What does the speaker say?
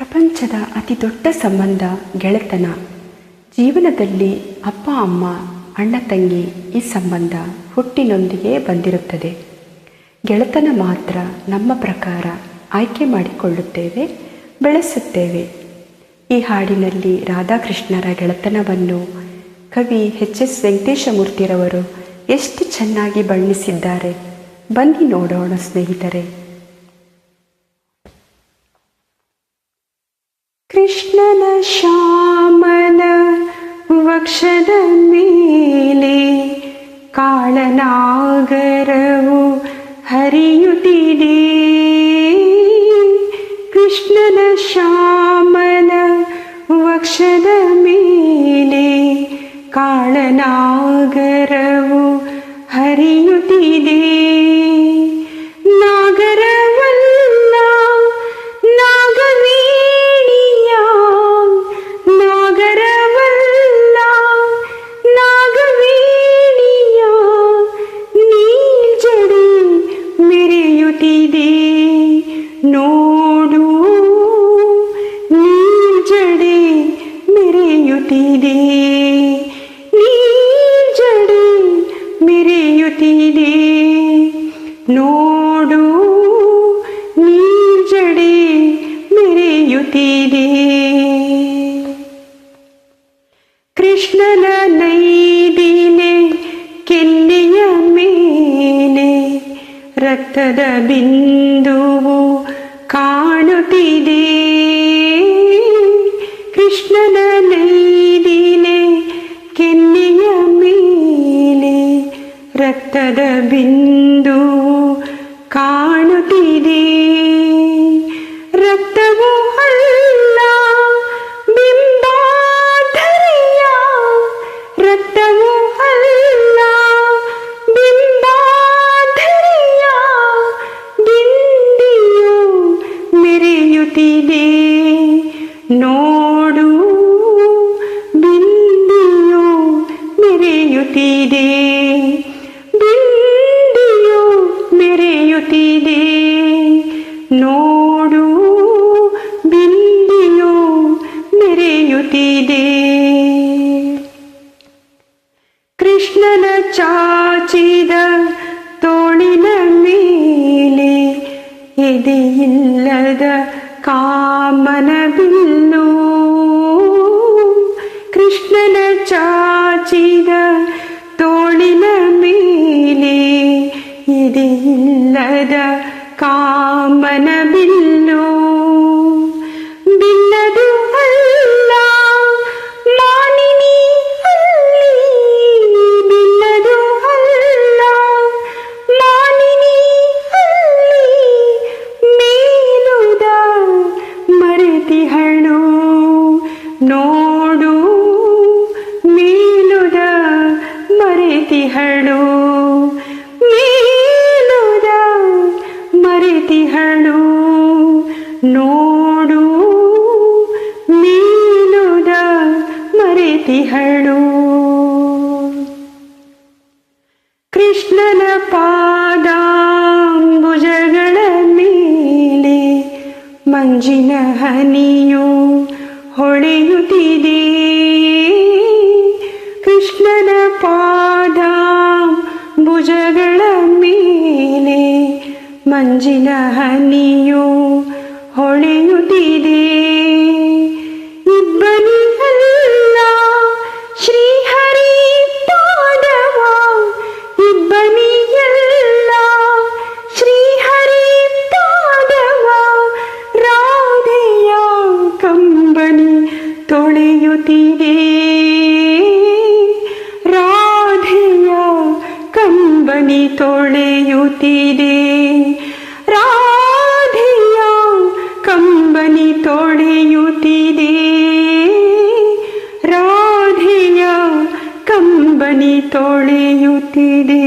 ಪ್ರಪಂಚದ ಅತಿ ದೊಡ್ಡ ಸಂಬಂಧ ಗೆಳೆತನ. ಜೀವನದಲ್ಲಿ ಅಪ್ಪ, ಅಮ್ಮ, ಅಣ್ಣ, ತಂಗಿ ಈ ಸಂಬಂಧ ಹುಟ್ಟಿನೊಂದಿಗೆ ಬಂದಿರುತ್ತದೆ. ಗೆಳೆತನ ಮಾತ್ರ ನಮ್ಮ ಪ್ರಕಾರ ಆಯ್ಕೆ ಮಾಡಿಕೊಳ್ಳುತ್ತೇವೆ, ಬೆಳೆಸುತ್ತೇವೆ. ಈ ಹಾಡಿನಲ್ಲಿ ರಾಧಾಕೃಷ್ಣರ ಗೆಳೆತನವನ್ನು ಕವಿ ಎಚ್. ಎಸ್. ವೆಂಕಟೇಶಮೂರ್ತಿರವರು ಎಷ್ಟು ಚೆನ್ನಾಗಿ ಬಣ್ಣಿಸಿದ್ದಾರೆ. ಬನ್ನಿ ನೋಡೋಣ ಸ್ನೇಹಿತರೆ. ಕೃಷ್ಣನ ಶ್ಯಾಮನ ವಕ್ಷದ ಮೇಲೆ ಕಾಳನಾಗರವು ಹರಿಯುತ್ತಿದೆ ಕೃಷ್ಣನ ಶ್ಯಾಮನ ವಕ್ಷದ ಮೇಲೆ ಕಾಳನಾಗರವು ಹರಿಯುತ್ತಿದೆ ಮೆರೆಯುತ್ತಿದೆ. ನೀಜಡೆ ಮೆರೆಯುತ್ತಿದೆ. ನೋಡು ನೀಜಡೆ ಮೆರೆಯುತ್ತಿದೆ. ಕೃಷ್ಣನ ನೈದಿನೆ ಕೆನ್ನೆಯ ಮೇಲೆ ರಕ್ತದ ಬಿಂದುವು ಕಾಣುತ್ತಿದೆ. ರಕ್ತದ ಬಿಂದುವು ಕಾಣುತ್ತಿದೆ ರಕ್ತವು ಅಲ್ಲ ಬಿಂಬಾಧರಿಯ ರಕ್ತವು ಅಲ್ಲ ಬಿಂಬಾಧರಿಯ ಬಿಂದಿಯು ಮೆರೆಯುತ್ತಿದೆ ನೋಡು ಎದೆಯಿಲ್ಲದ ಕಾಮನ ಬಿಲ್ಲು ಬಿಲ್ಲದು ಅಲ್ಲ ಮಾನಿನಿ ಅಲ್ಲಿ ಬಿಲ್ಲದು ಅಲ್ಲ ಮಾನಿನಿ ಅಲ್ಲಿ ಮೇಲುದ ಮರೆತಿಹಳು ನೋಡು ಮೇಲುದ ಮರೆತಿಹಳು ನೋಡು ಮೀನುದ ಮರೆತಿಹಳು. ಕೃಷ್ಣನ ಪಾದಾಂಬುಜಗಳ ಮೇಲೆ ಮಂಜಿನ ಹನಿಯು ಹೊಳೆಯುತ್ತಿದೆ. ಕೃಷ್ಣನ ಪಾದಾಂಬುಜಗಳ ಮೇಲೆ ಮಂಜಿನ ತೊಳೆಯುತ್ತಿದೆ. ರಾಧೆಯ ಕಂಬನಿ ತೊಳೆಯುತ್ತಿದೆ. ರಾಧೆಯ ಕಂಬನಿ ತೊಳೆಯುತ್ತಿದೆ.